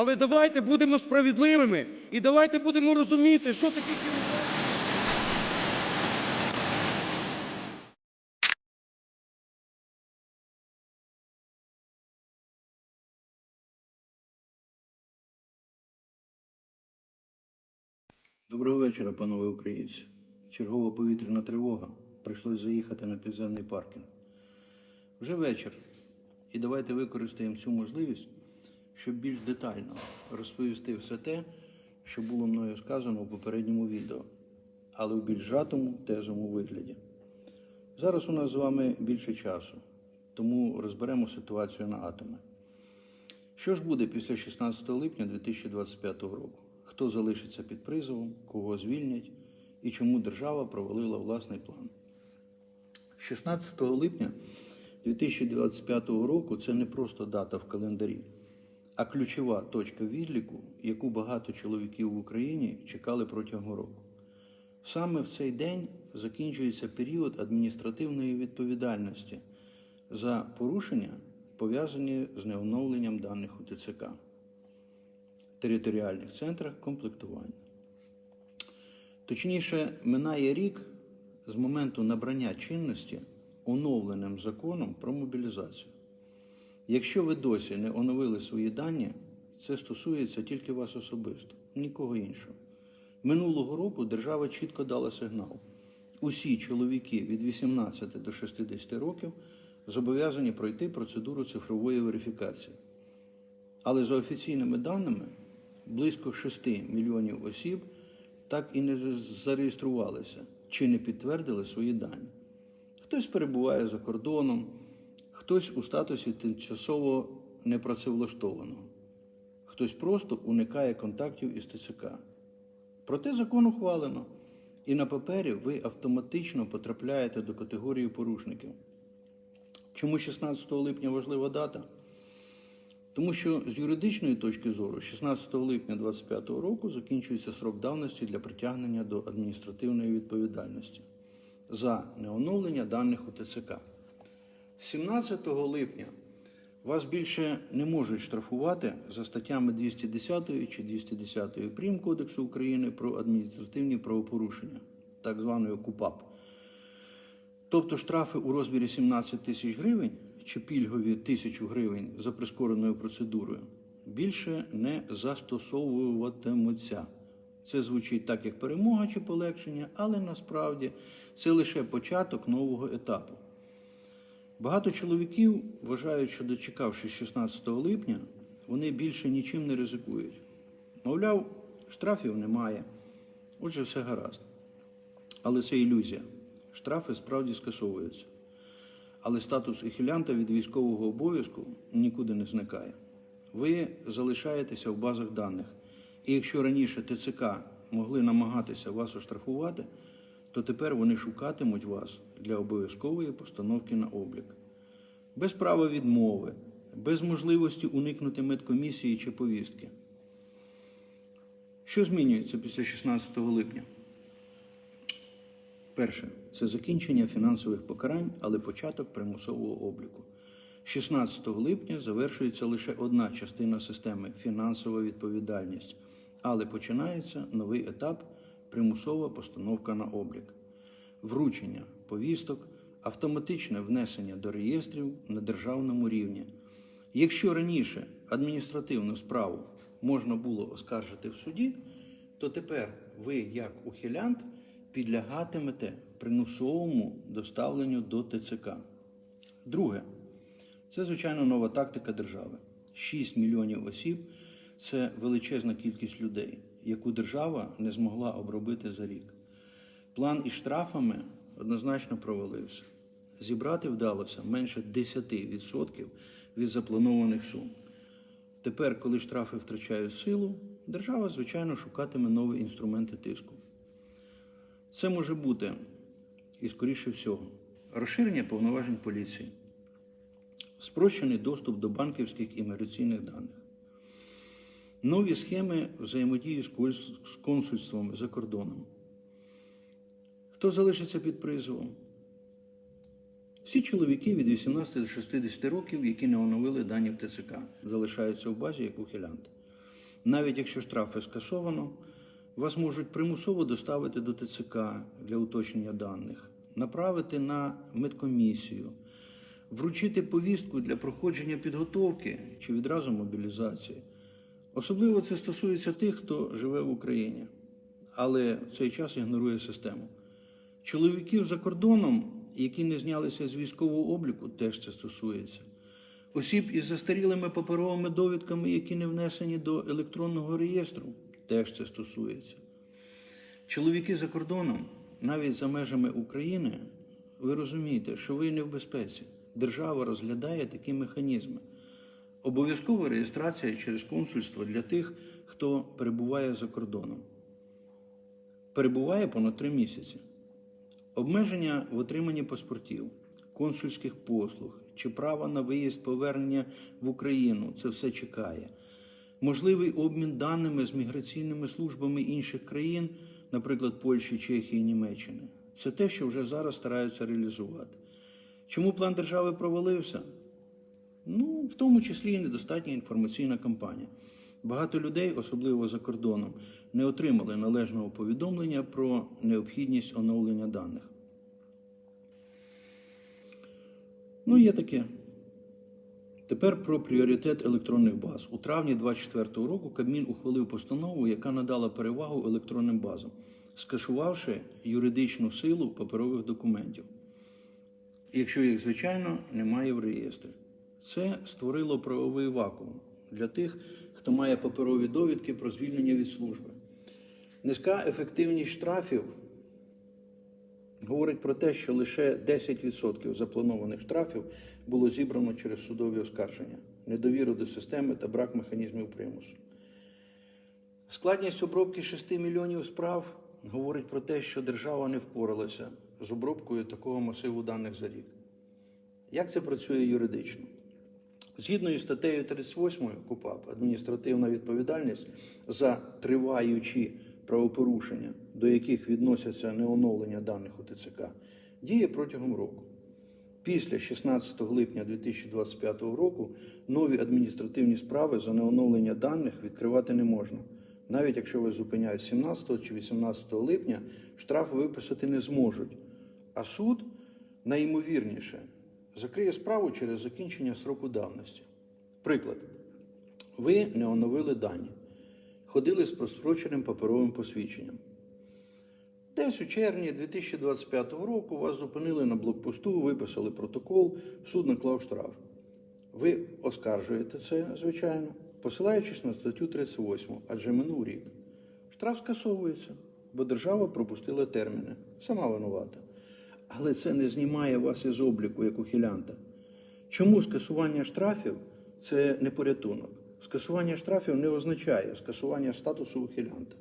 Але давайте будемо справедливими і давайте будемо розуміти, що таке кінозал. Доброго вечора, панове українці. Чергова повітряна тривога. Прийшлось заїхати на підземний паркінг. Вже вечір. І давайте використаємо цю можливість, щоб більш детально розповісти все те, що було мною сказано у попередньому відео, але в більш жатому, тезовому вигляді. Зараз у нас з вами більше часу, тому розберемо ситуацію на атоми. Що ж буде після 16 липня 2025 року? Хто залишиться під призовом, кого звільнять і чому держава провалила власний план? 16 липня 2025 року це не просто дата в календарі, а ключова точка відліку, яку багато чоловіків в Україні чекали протягом року. Саме в цей день закінчується період адміністративної відповідальності за порушення, пов'язані з неоновленням даних у ТЦК, територіальних центрах комплектування. Точніше, минає рік з моменту набрання чинності оновленим законом про мобілізацію. Якщо ви досі не оновили свої дані, це стосується тільки вас особисто, нікого іншого. Минулого року держава чітко дала сигнал. Усі чоловіки від 18 до 60 років зобов'язані пройти процедуру цифрової верифікації. Але за офіційними даними, близько 6 мільйонів осіб так і не зареєструвалися чи не підтвердили свої дані. Хтось перебуває за кордоном, хтось у статусі тимчасово непрацевлаштованого, хтось просто уникає контактів із ТЦК. Проте закон ухвалено, і на папері ви автоматично потрапляєте до категорії порушників. Чому 16 липня важлива дата? Тому що з юридичної точки зору, 16 липня 2025 року закінчується срок давності для притягнення до адміністративної відповідальності за неоновлення даних у ТЦК. 17 липня вас більше не можуть штрафувати за статтями 210 чи 210 прим Кодексу України про адміністративні правопорушення, так званої КУПАП. Тобто штрафи у розмірі 17 тисяч гривень чи пільгові 1000 гривень за прискореною процедурою більше не застосовуватимуться. Це звучить так, як перемога чи полегшення, але насправді це лише початок нового етапу. Багато чоловіків вважають, що дочекавшись 16 липня, вони більше нічим не ризикують. Мовляв, штрафів немає, отже, все гаразд. Але це ілюзія. Штрафи справді скасовуються. Але статус ухилянта від військового обов'язку нікуди не зникає. Ви залишаєтеся в базах даних. І якщо раніше ТЦК могли намагатися вас оштрафувати, то тепер вони шукатимуть вас для обов'язкової постановки на облік. Без права відмови, без можливості уникнути медкомісії чи повістки. Що змінюється після 16 липня? Перше це закінчення фінансових покарань, але початок примусового обліку. 16 липня завершується лише одна частина системи фінансова відповідальність, але починається новий етап примусова постановка на облік, вручення повісток, автоматичне внесення до реєстрів на державному рівні. Якщо раніше адміністративну справу можна було оскаржити в суді, то тепер ви, як ухилянт, підлягатимете примусовому доставленню до ТЦК. Друге, це звичайно нова тактика держави. 6 мільйонів осіб це величезна кількість людей, яку держава не змогла обробити за рік. План із штрафами однозначно провалився. Зібрати вдалося менше 10% від запланованих сум. Тепер, коли штрафи втрачають силу, держава, звичайно, шукатиме нові інструменти тиску. Це може бути, і скоріше всього, розширення повноважень поліції, спрощений доступ до банківських і міграційних даних, нові схеми взаємодії з консульством за кордоном. Хто залишиться під призовом? Всі чоловіки від 18 до 60 років, які не оновили дані в ТЦК, залишаються в базі як ухилянти. Навіть якщо штрафи скасовано, вас можуть примусово доставити до ТЦК для уточнення даних, направити на медкомісію, вручити повістку для проходження підготовки чи відразу мобілізації. Особливо це стосується тих, хто живе в Україні, але в цей час ігнорує систему. Чоловіків за кордоном, які не знялися з військового обліку, теж це стосується. Осіб із застарілими паперовими довідками, які не внесені до електронного реєстру, теж це стосується. Чоловіки за кордоном, навіть за межами України, ви розумієте, що ви не в безпеці. Держава розглядає такі механізми. Обов'язкова реєстрація через консульство для тих, хто перебуває за кордоном. Перебуває понад три місяці. Обмеження в отриманні паспортів, консульських послуг чи права на виїзд повернення в Україну це все чекає. Можливий обмін даними з міграційними службами інших країн, наприклад, Польщі, Чехії, Німеччини. Це те, що вже зараз стараються реалізувати. Чому план держави провалився? Ну, в тому числі і недостатня інформаційна кампанія. Багато людей, особливо за кордоном, не отримали належного повідомлення про необхідність оновлення даних. Ну, є таке. Тепер про пріоритет електронних баз. У травні 2024 року Кабмін ухвалив постанову, яка надала перевагу електронним базам, скашувавши юридичну силу паперових документів, якщо їх, звичайно, немає в реєстрі. Це створило правовий вакуум для тих, хто має паперові довідки про звільнення від служби. Низька ефективність штрафів говорить про те, що лише 10% запланованих штрафів було зібрано через судові оскарження, недовіру до системи та брак механізмів примусу. Складність обробки 6 мільйонів справ говорить про те, що держава не впоралася з обробкою такого масиву даних за рік. Як це працює юридично? Згідно із статтею 38 КУПАП, адміністративна відповідальність за триваючі правопорушення, до яких відносяться неоновлення даних у ТЦК, діє протягом року. Після 16 липня 2025 року нові адміністративні справи за неоновлення даних відкривати не можна. Навіть якщо ви зупиняють 17 чи 18 липня, штраф виписати не зможуть. А суд найімовірніше закриє справу через закінчення сроку давності. Приклад, ви не оновили дані, ходили з простроченим паперовим посвідченням. Десь у червні 2025 року вас зупинили на блокпосту, виписали протокол, суд наклав штраф. Ви оскаржуєте це, звичайно, посилаючись на статтю 38, адже минув рік. Штраф скасовується, бо держава пропустила терміни. Сама винувата. Але це не знімає вас із обліку як ухилянта. Чому скасування штрафів це не порятунок? Скасування штрафів не означає скасування статусу ухилянта.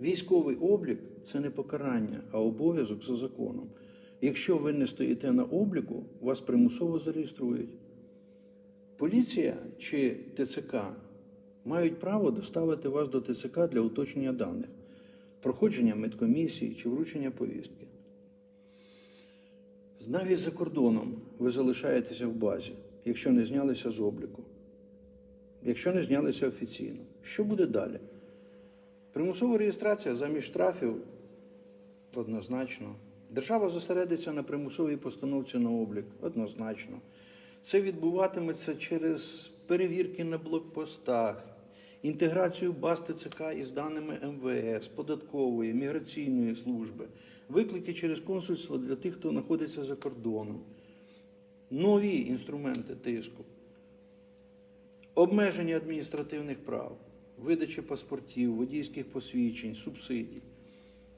Військовий облік це не покарання, а обов'язок за законом. Якщо ви не стоїте на обліку, вас примусово зареєструють. Поліція чи ТЦК мають право доставити вас до ТЦК для уточнення даних, проходження медкомісії чи вручення повістки. Навіть за кордоном ви залишаєтеся в базі, якщо не знялися з обліку, якщо не знялися офіційно. Що буде далі? Примусова реєстрація замість штрафів однозначно. Держава зосередиться на примусовій постановці на облік однозначно. Це відбуватиметься через перевірки на блокпостах, інтеграцію баз ТЦК із даними МВС, податкової, міграційної служби, виклики через консульство для тих, хто знаходиться за кордоном, нові інструменти тиску, обмеження адміністративних прав, видача паспортів, водійських посвідчень, субсидій,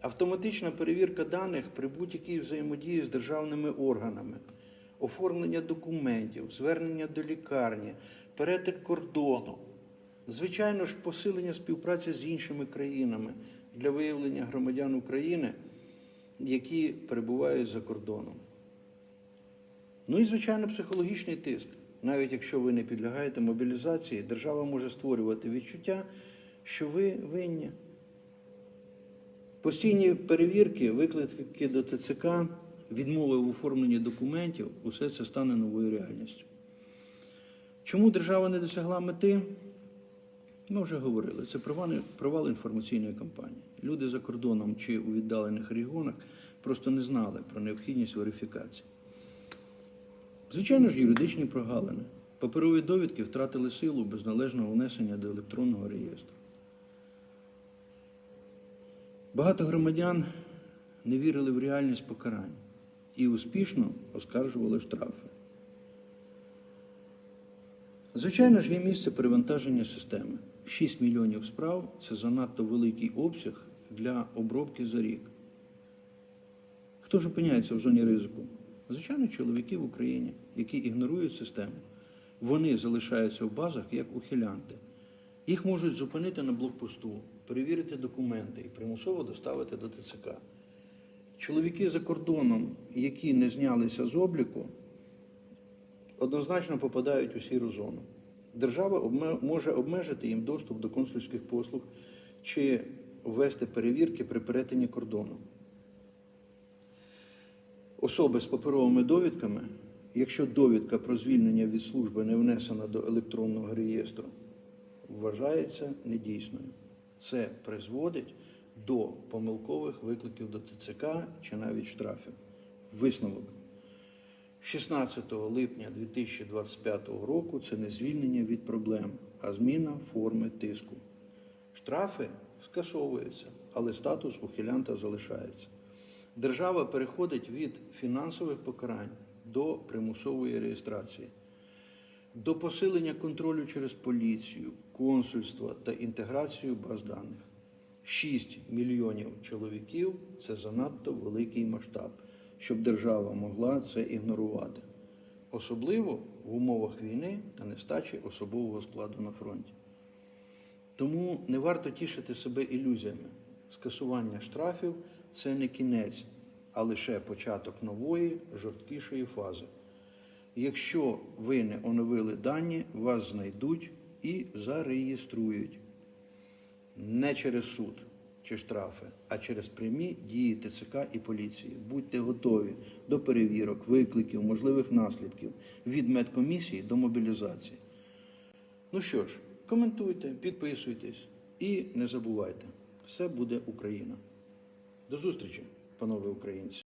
автоматична перевірка даних при будь-якій взаємодії з державними органами, оформлення документів, звернення до лікарні, перетик кордону. Звичайно ж, посилення співпраці з іншими країнами для виявлення громадян України, які перебувають за кордоном. Ну і, звичайно, психологічний тиск. Навіть якщо ви не підлягаєте мобілізації, держава може створювати відчуття, що ви винні. Постійні перевірки, виклики до ТЦК, відмови в оформленні документів усе це стане новою реальністю. Чому держава не досягла мети? Ми вже говорили, це провал, провал інформаційної кампанії. Люди за кордоном чи у віддалених регіонах просто не знали про необхідність верифікації. Звичайно ж, юридичні прогалини. Паперові довідки втратили силу без належного внесення до електронного реєстру. Багато громадян не вірили в реальність покарань і успішно оскаржували штрафи. Звичайно ж, є місце перевантаження системи. 6 мільйонів справ це занадто великий обсяг для обробки за рік. Хто ж опиняється в зоні ризику? Звичайно, чоловіки в Україні, які ігнорують систему. Вони залишаються в базах як ухилянти. Їх можуть зупинити на блокпосту, перевірити документи і примусово доставити до ТЦК. Чоловіки за кордоном, які не знялися з обліку, однозначно попадають у сіру зону. Держава може обмежити їм доступ до консульських послуг чи ввести перевірки при перетині кордону. Особи з паперовими довідками, якщо довідка про звільнення від служби не внесена до електронного реєстру, вважається недійсною. Це призводить до помилкових викликів до ТЦК чи навіть штрафів. Висновок. 16 липня 2025 року це не звільнення від проблем, а зміна форми тиску. Штрафи скасовуються, але статус ухилянта залишається. Держава переходить від фінансових покарань до примусової реєстрації, до посилення контролю через поліцію, консульства та інтеграцію баз даних. 6 мільйонів чоловіків це занадто великий масштаб, щоб держава могла це ігнорувати, особливо в умовах війни та нестачі особового складу на фронті. Тому не варто тішити себе ілюзіями. Скасування штрафів це не кінець, а лише початок нової, жорсткішої фази. Якщо ви не оновили дані, вас знайдуть і зареєструють. Не через суд чи штрафи, а через прямі дії ТЦК і поліції. Будьте готові до перевірок, викликів, можливих наслідків від медкомісії до мобілізації. Ну що ж, коментуйте, підписуйтесь і не забувайте, все буде Україна. До зустрічі, панове українці!